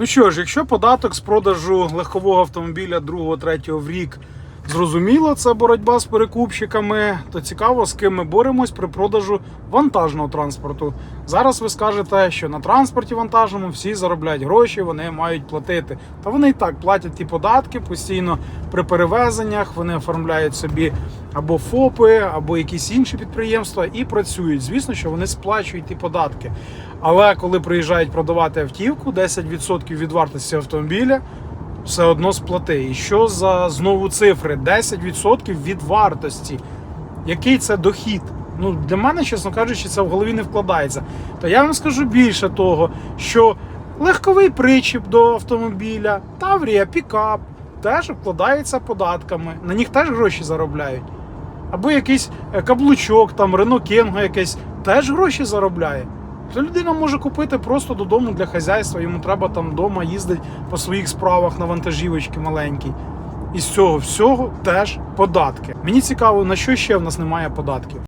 Ну що ж, якщо податок з продажу легкового автомобіля 2-3 в рік зрозуміло, це боротьба з перекупщиками, то цікаво, з ким ми боремось при продажу вантажного транспорту. Зараз ви скажете, що на транспорті вантажному всі заробляють гроші, вони мають платити. Та вони і так платять ті податки постійно при перевезеннях, вони оформляють собі або ФОПи, або якісь інші підприємства і працюють. Звісно, що вони сплачують ті податки. Але коли приїжджають продавати автівку, 10% від вартості автомобіля все одно сплати. І що за знову цифри? 10% від вартості. Який це дохід? Ну, для мене, чесно кажучи, це в голові не вкладається. То я вам скажу більше того, що легковий причіп до автомобіля, Таврія, пікап теж обкладається податками. На них теж гроші заробляють. Або якийсь е, каблучок, там Рено Кенго якесь теж гроші заробляє. Це людина може купити просто додому для хазяйства, йому треба там вдома їздити по своїх справах на вантажівочки маленькій. І з цього всього теж податки. Мені цікаво, на що ще в нас немає податків.